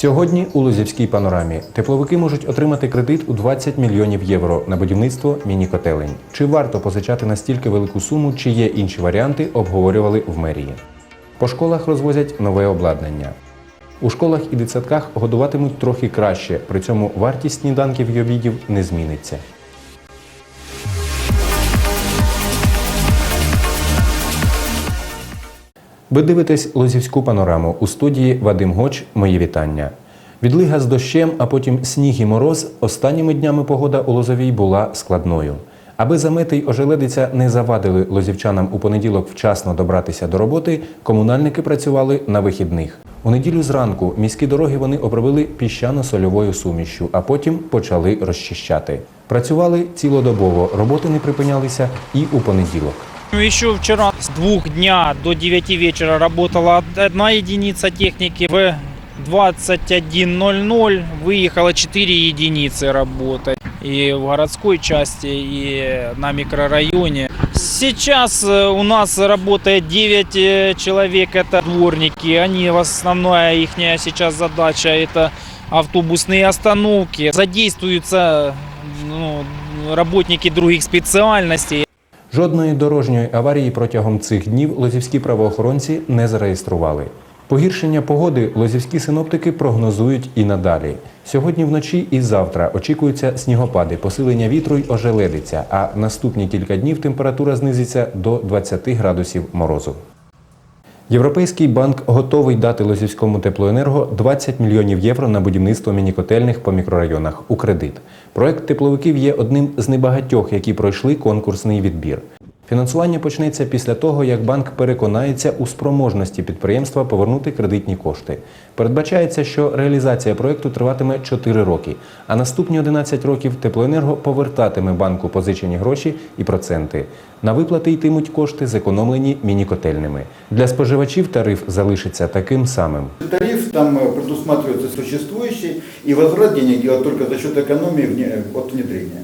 Сьогодні у Лозівській панорамі тепловики можуть отримати кредит у 20 мільйонів євро на будівництво міні-котелень. Чи варто позичати настільки велику суму, чи є інші варіанти, обговорювали в мерії. По школах розвозять нове обладнання. У школах і дитсадках годуватимуть трохи краще, при цьому вартість сніданків і обідів не зміниться. Ви дивитесь Лозівську панораму у студії Вадим Гоч. Мої вітання. Відлига з дощем, а потім сніг і мороз. Останніми днями погода у Лозовій була складною. Аби замети й ожеледиця не завадили лозівчанам у понеділок вчасно добратися до роботи, комунальники працювали на вихідних. У неділю зранку міські дороги вони обробили піщано-сольовою сумішшю, а потім почали розчищати. Працювали цілодобово, роботи не припинялися і у понеділок. Ну, Еще вчера с двух дня до 9 вечера работала одна единица техники. В 21.00 выехало 4 единицы работать. И в городской части, и на микрорайоне. Сейчас э, у нас работает 9 э, человек, это дворники. Они, основная их сейчас задача, это автобусные остановки. Задействуются ну, работники других специальностей. Жодної дорожньої аварії протягом цих днів лозівські правоохоронці не зареєстрували. Погіршення погоди лозівські синоптики прогнозують і надалі. Сьогодні вночі і завтра очікуються снігопади, посилення вітру й ожеледиця, а наступні кілька днів температура знизиться до 20 градусів морозу. Європейський банк готовий дати Лозівському теплоенерго 20 мільйонів євро на будівництво мінікотельних по мікрорайонах у кредит. Проект тепловиків є одним з небагатьох, які пройшли конкурсний відбір. Фінансування почнеться після того, як банк переконається у спроможності підприємства повернути кредитні кошти. Передбачається, що реалізація проекту триватиме 4 роки, а наступні 11 років теплоенерго повертатиме банку позичені гроші і проценти. На виплати йтимуть кошти, зекономлені мінікотельними. Для споживачів тариф залишиться таким самим. Тариф там э, предусматривается существующий, и возврат денег только за счет вне- от внедрения,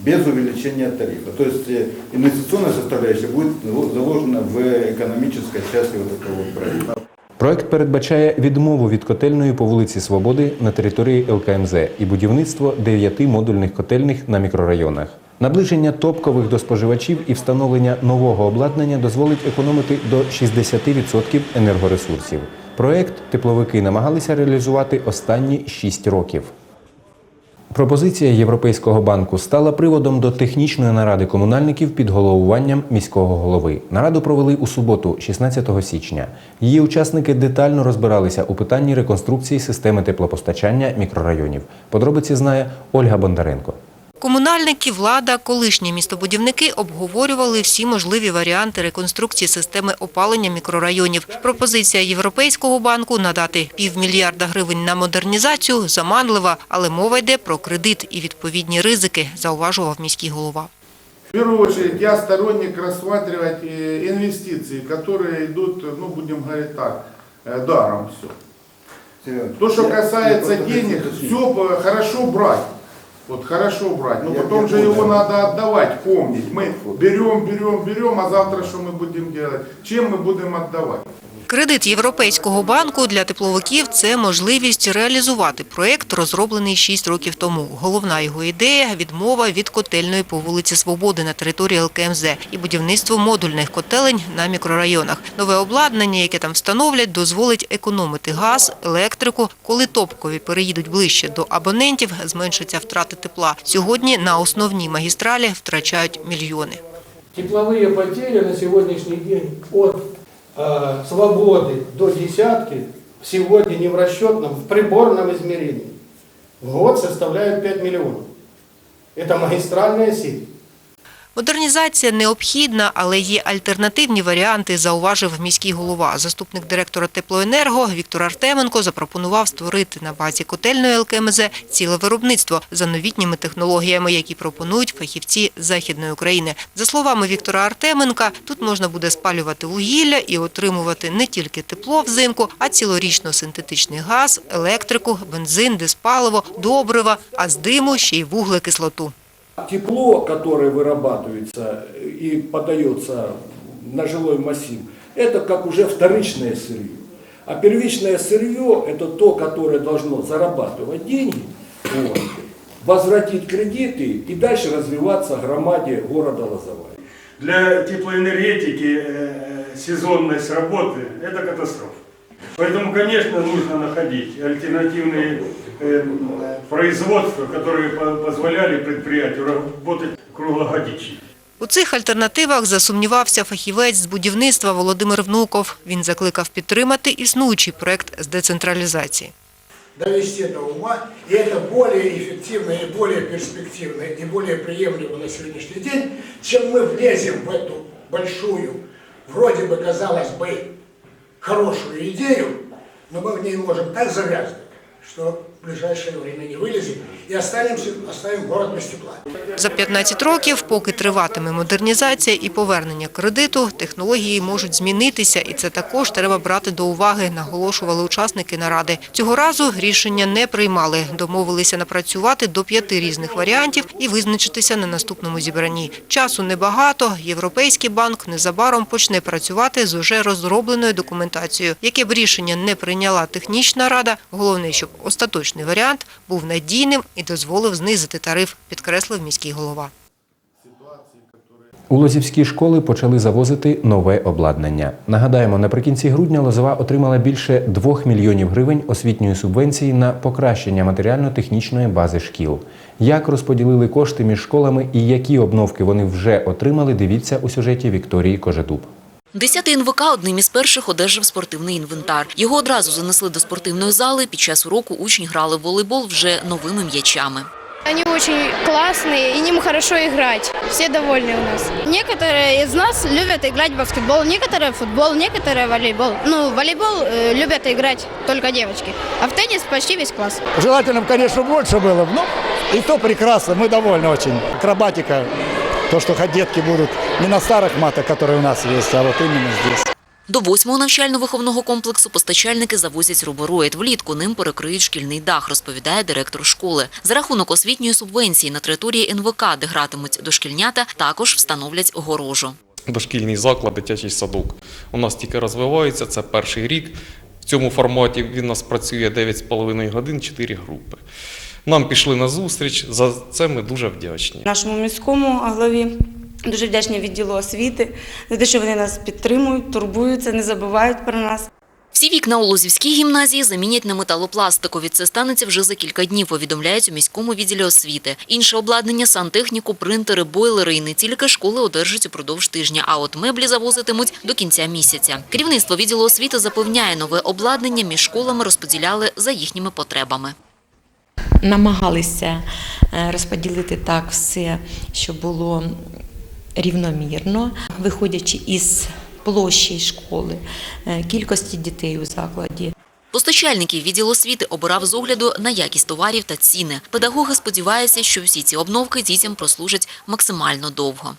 без увеличения тарифа. То есть э, инвестиционная составляющая будет зало- заложена в экономической части вот этого вот проекта. Проект передбачає відмову від котельної по вулиці Свободи на території ЛКМЗ і будівництво дев'яти модульних котельних на мікрорайонах. Наближення топкових до споживачів і встановлення нового обладнання дозволить економити до 60% енергоресурсів. Проект тепловики намагалися реалізувати останні 6 років. Пропозиція Європейського банку стала приводом до технічної наради комунальників під головуванням міського голови. Нараду провели у суботу, 16 січня. Її учасники детально розбиралися у питанні реконструкції системи теплопостачання мікрорайонів. Подробиці знає Ольга Бондаренко. Комунальники, влада, колишні містобудівники обговорювали всі можливі варіанти реконструкції системи опалення мікрорайонів. Пропозиція Європейського банку надати півмільярда гривень на модернізацію заманлива, але мова йде про кредит і відповідні ризики, зауважував міський голова. В первую очередь я сторонник рассматривать э, инвестиции, которые идут, ну будем говорить так, э, даром все. То, что касается денег, все хорошо брать. Вот хорошо брать, но Я- потом я же понял. его надо отдавать, помнить. Мы берем, берем, берем, а завтра что мы будем делать? Чем мы будем отдавать? Кредит Європейського банку для тепловиків – це можливість реалізувати проєкт, розроблений 6 років тому. Головна його ідея – відмова від котельної по вулиці Свободи на території ЛКМЗ і будівництво модульних котелень на мікрорайонах. Нове обладнання, яке там встановлять, дозволить економити газ, електрику. Коли топкові переїдуть ближче до абонентів, зменшаться втрати тепла. Сьогодні на основній магістралі втрачають мільйони. Тепловые потери на сегодняшний день от э, свободы до десятки сегодня не в расчетном, в приборном измерении в год составляют 5 миллионов. Это магистральная сеть. Модернізація необхідна, але є альтернативні варіанти, зауважив міський голова. Заступник директора теплоенерго Віктор Артеменко запропонував створити на базі котельної ЛКМЗ ціле виробництво за новітніми технологіями, які пропонують фахівці Західної України. За словами Віктора Артеменка, тут можна буде спалювати вугілля і отримувати не тільки тепло взимку, а цілорічно синтетичний газ, електрику, бензин, диспаливо, добрива, а з диму ще й вуглекислоту. Тепло, которое вырабатывается и подается на жилой массив, это как уже вторичное сырье. А первичное сырье – это то, которое должно зарабатывать деньги, вот, возвратить кредиты и дальше развиваться громаде города Лозовая. Для теплоэнергетики э, сезонность работы – это катастрофа. Поэтому, конечно, нужно находить альтернативные э, производства, которые по- позволяли предприятию работать круглогодично. У цих альтернативах засумнівався фахівець з будівництва Володимир Внуков. Він закликав підтримати існуючий проект з децентралізації. довести до ума, и это более эффективно и более перспективно и более приемлемо на сегодняшний день, чем мы влезем в эту большую, вроде бы, казалось бы, хорошую идею, но мы в ней можем так завязнуть, что ближайшее время не вылезем и останемся, оставим город без тепла. За 15 років, поки триватиме модернізація і повернення кредиту, технології можуть змінитися, і це також треба брати до уваги, наголошували учасники наради. Цього разу рішення не приймали. Домовилися напрацювати до п'яти різних варіантів і визначитися на наступному зібранні. Часу небагато. Європейський банк незабаром почне працювати з уже розробленою документацією. Яке б рішення не прийняла технічна рада, головне, щоб остаточний варіант був надійним і дозволив знизити тариф, підкреслив міський голова. У Лозівські школи почали завозити нове обладнання. Нагадаємо, наприкінці грудня Лозова отримала більше 2 мільйонів гривень освітньої субвенції на покращення матеріально-технічної бази шкіл. Як розподілили кошти між школами і які обновки вони вже отримали, дивіться у сюжеті Вікторії Кожедуб. Десятий НВК одним із перших одержав спортивний інвентар. Його одразу занесли до спортивної зали. Під час уроку учні грали в волейбол вже новими м'ячами. Они очень классные, и ним хорошо играть. Все довольны у нас. Некоторые из нас любят играть в баскетбол, некоторые в футбол, некоторые в волейбол. Ну, в волейбол э, любят играть только девочки, а в теннис почти весь класс. Желательно, конечно, больше было, но и то прекрасно, мы довольны очень. Акробатика, то, что хоть будут не на старых матах, которые у нас есть, а вот именно здесь. До восьмого навчально-виховного комплексу постачальники завозять рубороїд. Влітку ним перекриють шкільний дах, розповідає директор школи. За рахунок освітньої субвенції на території НВК, де гратимуть дошкільнята, також встановлять огорожу. дошкільний заклад, дитячий садок. У нас тільки розвивається, це перший рік. В цьому форматі він у нас працює 9,5 годин, 4 групи. Нам пішли на зустріч, за це ми дуже вдячні. Нашому міському главі дуже вдячні відділу освіти за те, що вони нас підтримують, турбуються, не забувають про нас. Всі вікна у Лозівській гімназії замінять на металопластикові. Це станеться вже за кілька днів, повідомляють у міському відділі освіти. Інше обладнання, сантехніку, принтери, бойлери і не тільки школи одержать упродовж тижня, а от меблі завозитимуть до кінця місяця. Керівництво відділу освіти запевняє, нове обладнання між школами розподіляли за їхніми потребами. Намагалися е, розподілити так все, щоб було рівномірно, виходячи із площі школи, е, кількості дітей у закладі. Постачальників відділ освіти обирав з огляду на якість товарів та ціни. Педагоги сподіваються, що всі ці обновки дітям прослужать максимально довго.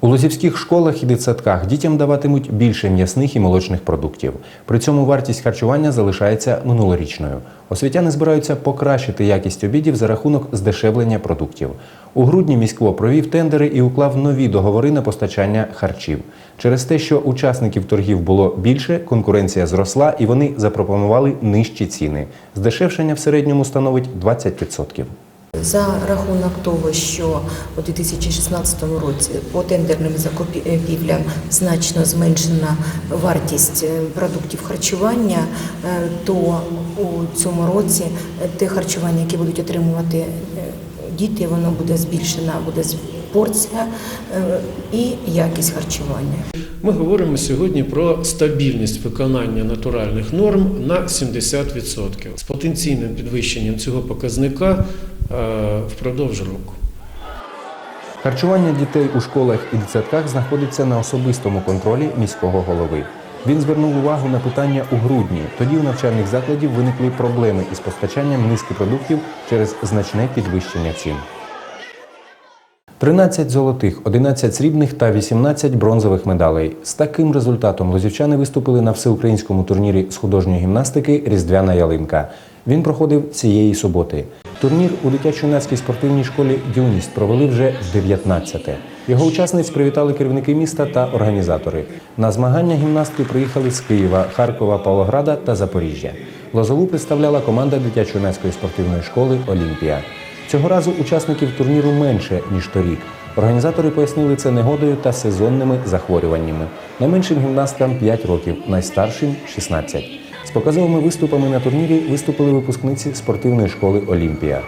У лозівських школах і дитсадках дітям даватимуть більше м'ясних і молочних продуктів. При цьому вартість харчування залишається минулорічною. Освітяни збираються покращити якість обідів за рахунок здешевлення продуктів. У грудні міськво провів тендери і уклав нові договори на постачання харчів. Через те, що учасників торгів було більше, конкуренція зросла і вони запропонували нижчі ціни. Здешевшення в середньому становить 20%. За рахунок того, що у 2016 році по тендерним закупівлям значно зменшена вартість е, продуктів харчування, е, то у цьому році те харчування, яке будуть отримувати е, діти, воно буде збільшена, буде порція і якість харчування. Ми говоримо сьогодні про стабільність виконання натуральних норм на 70% з потенційним підвищенням цього показника впродовж року. Харчування дітей у школах і дитсадках знаходиться на особистому контролі міського голови. Він звернув увагу на питання у грудні. Тоді у навчальних закладів виникли проблеми із постачанням низки продуктів через значне підвищення цін. 13 золотих, 11 срібних та 18 бронзових медалей. З таким результатом лозівчани виступили на всеукраїнському турнірі з художньої гімнастики Різдвяна ялинка. Він проходив цієї суботи. Турнір у дитячо-юнацькій спортивній школі Юність провели вже в 19-те. Його учасниць привітали керівники міста та організатори. На змагання гімнастки приїхали з Києва, Харкова, Павлограда та Запоріжжя. Лозову представляла команда дитячо-юнацької спортивної школи Олімпія. Цього разу учасників турніру менше ніж торік. Організатори пояснили це негодою та сезонними захворюваннями. Найменшим гімнасткам 5 років, найстаршим 16 З показовими виступами на турнірі виступили випускниці спортивної школи Олімпія.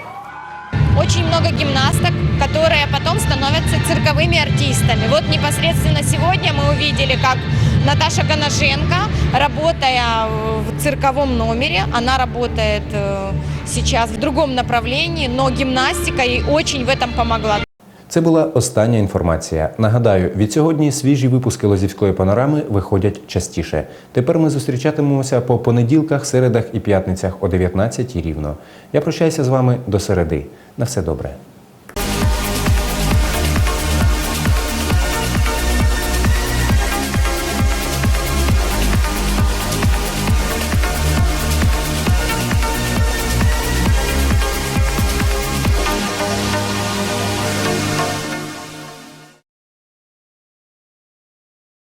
Очень много гимнасток, которые потом становятся цирковыми артистами. Вот непосредственно сегодня мы увидели, как Наташа Коношенко, работая в цирковом номере, она работает э, сейчас в другом направлении, но гимнастика ей очень в этом помогла. Це була остання інформація. Нагадаю, від сьогодні свіжі випуски Лозівської панорами виходять частіше. Тепер ми зустрічатимемося по понеділках, середах і п'ятницях о 19 рівно. Я прощаюся з вами до середи. На все добре.